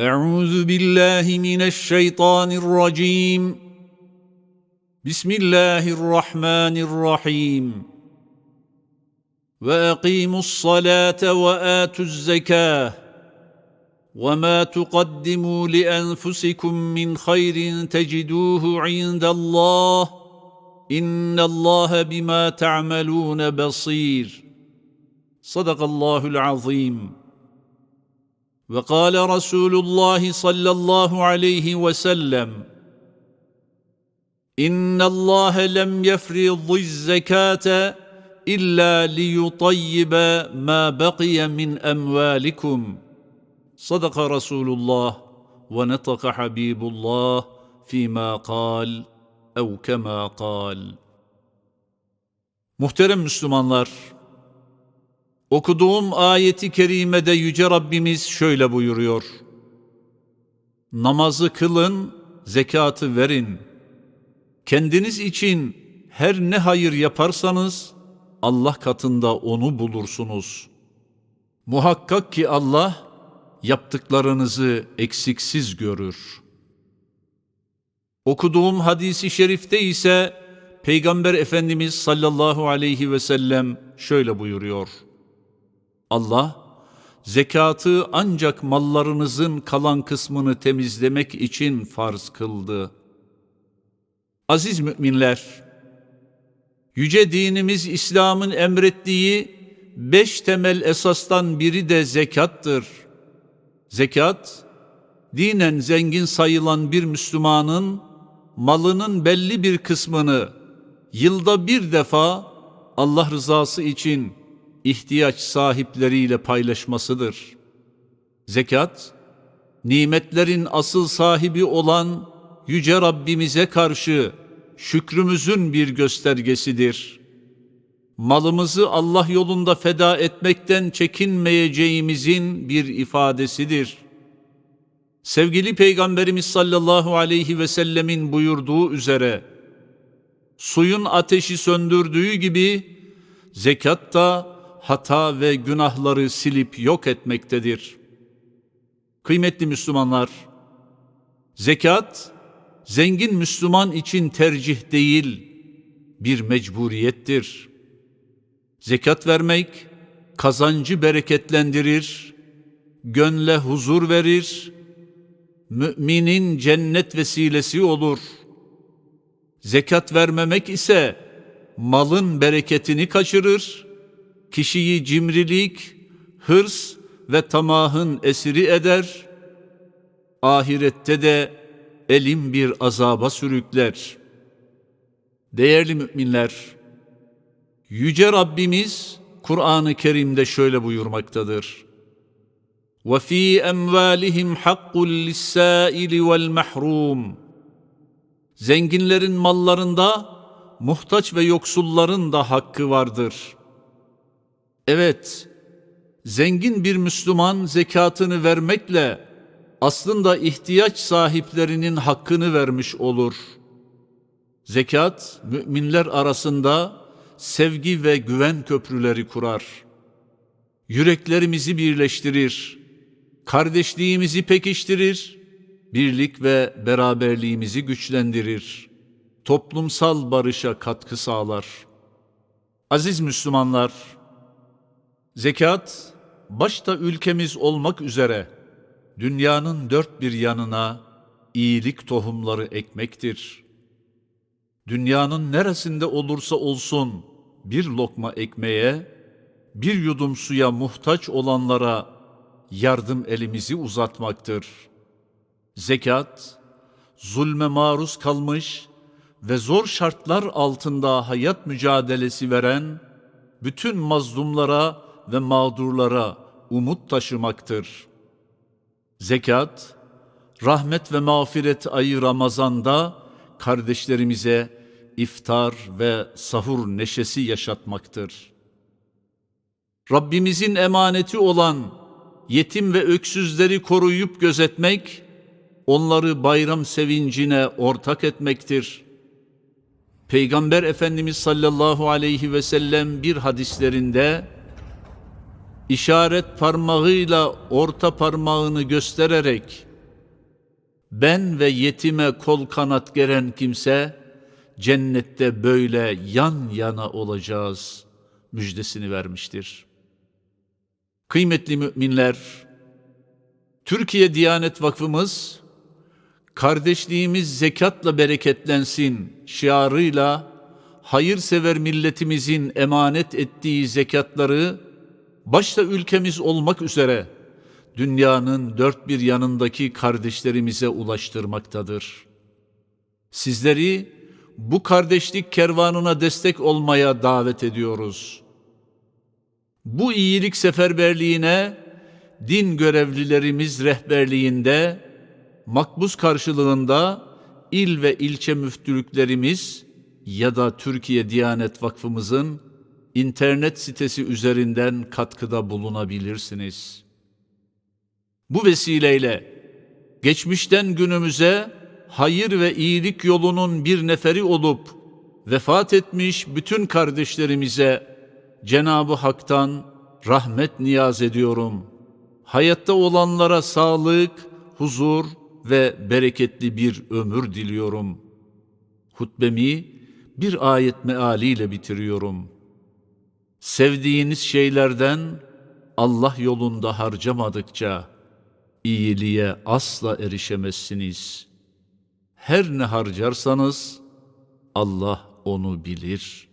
أعوذ بالله من الشيطان الرجيم. بسم الله الرحمن الرحيم. وأقيموا الصلاة وآتوا الزكاة. وما تقدموا لأنفسكم من خير تجدوه عند الله. إن الله بما تعملون بصير. صدق الله العظيم. وقال رسول الله صلى الله عليه وسلم إن الله لم يفرض الزكاة إلا ليطيب ما بقي من أموالكم. صدق رسول الله ونطق حبيب الله فيما قال أو كما قال. Muhterem Müslümanlar, Okuduğum ayeti kerimede Yüce Rabbimiz şöyle buyuruyor. Namazı kılın, zekatı verin. Kendiniz için her ne hayır yaparsanız Allah katında onu bulursunuz. Muhakkak ki Allah yaptıklarınızı eksiksiz görür. Okuduğum hadisi şerifte ise Peygamber Efendimiz sallallahu aleyhi ve sellem şöyle buyuruyor. Allah, zekatı ancak mallarınızın kalan kısmını temizlemek için farz kıldı. Aziz müminler, yüce dinimiz İslam'ın emrettiği beş temel esastan biri de zekattır. Zekat, dinen zengin sayılan bir Müslümanın malının belli bir kısmını yılda bir defa Allah rızası için ihtiyaç sahipleriyle paylaşmasıdır. Zekat, nimetlerin asıl sahibi olan Yüce Rabbimize karşı şükrümüzün bir göstergesidir. Malımızı Allah yolunda feda etmekten çekinmeyeceğimizin bir ifadesidir. Sevgili Peygamberimiz sallallahu aleyhi ve sellemin buyurduğu üzere, suyun ateşi söndürdüğü gibi zekat da hata ve günahları silip yok etmektedir. Kıymetli Müslümanlar, zekat zengin Müslüman için tercih değil, bir mecburiyettir. Zekat vermek kazancı bereketlendirir, gönle huzur verir, müminin cennet vesilesi olur. Zekat vermemek ise malın bereketini kaçırır, kişiyi cimrilik, hırs ve tamahın esiri eder, ahirette de elim bir azaba sürükler. Değerli müminler, Yüce Rabbimiz Kur'an-ı Kerim'de şöyle buyurmaktadır. وَفِي اَمْوَالِهِمْ حَقٌّ لِلسَّائِلِ وَالْمَحْرُومِ Zenginlerin mallarında muhtaç ve yoksulların da hakkı vardır. Evet, zengin bir Müslüman zekatını vermekle aslında ihtiyaç sahiplerinin hakkını vermiş olur. Zekat, müminler arasında sevgi ve güven köprüleri kurar. Yüreklerimizi birleştirir, kardeşliğimizi pekiştirir, birlik ve beraberliğimizi güçlendirir, toplumsal barışa katkı sağlar. Aziz Müslümanlar, zekat başta ülkemiz olmak üzere dünyanın dört bir yanına iyilik tohumları ekmektir. Dünyanın neresinde olursa olsun bir lokma ekmeğe, bir yudum suya muhtaç olanlara yardım elimizi uzatmaktır. Zekat, zulme maruz kalmış ve zor şartlar altında hayat mücadelesi veren bütün mazlumlara ve mağdurlara umut taşımaktır. Zekat, rahmet ve mağfiret ayı Ramazan'da kardeşlerimize iftar ve sahur neşesi yaşatmaktır. Rabbimizin emaneti olan yetim ve öksüzleri koruyup gözetmek, onları bayram sevincine ortak etmektir. Peygamber Efendimiz sallallahu aleyhi ve sellem bir hadislerinde işaret parmağıyla orta parmağını göstererek ben ve yetime kol kanat geren kimse cennette böyle yan yana olacağız müjdesini vermiştir. Kıymetli müminler, Türkiye Diyanet Vakfımız kardeşliğimiz zekatla bereketlensin şiarıyla hayırsever milletimizin emanet ettiği zekatları başta ülkemiz olmak üzere dünyanın dört bir yanındaki kardeşlerimize ulaştırmaktadır. Sizleri bu kardeşlik kervanına destek olmaya davet ediyoruz. Bu iyilik seferberliğine din görevlilerimiz rehberliğinde makbuz karşılığında il ve ilçe müftülüklerimiz ya da Türkiye Diyanet Vakfımızın internet sitesi üzerinden katkıda bulunabilirsiniz. Bu vesileyle geçmişten günümüze hayır ve iyilik yolunun bir neferi olup vefat etmiş bütün kardeşlerimize Cenab-ı Hak'tan rahmet niyaz ediyorum. Hayatta olanlara sağlık, huzur ve bereketli bir ömür diliyorum. Hutbemi bir ayet mealiyle bitiriyorum. Sevdiğiniz şeylerden Allah yolunda harcamadıkça iyiliğe asla erişemezsiniz. Her ne harcarsanız Allah onu bilir.''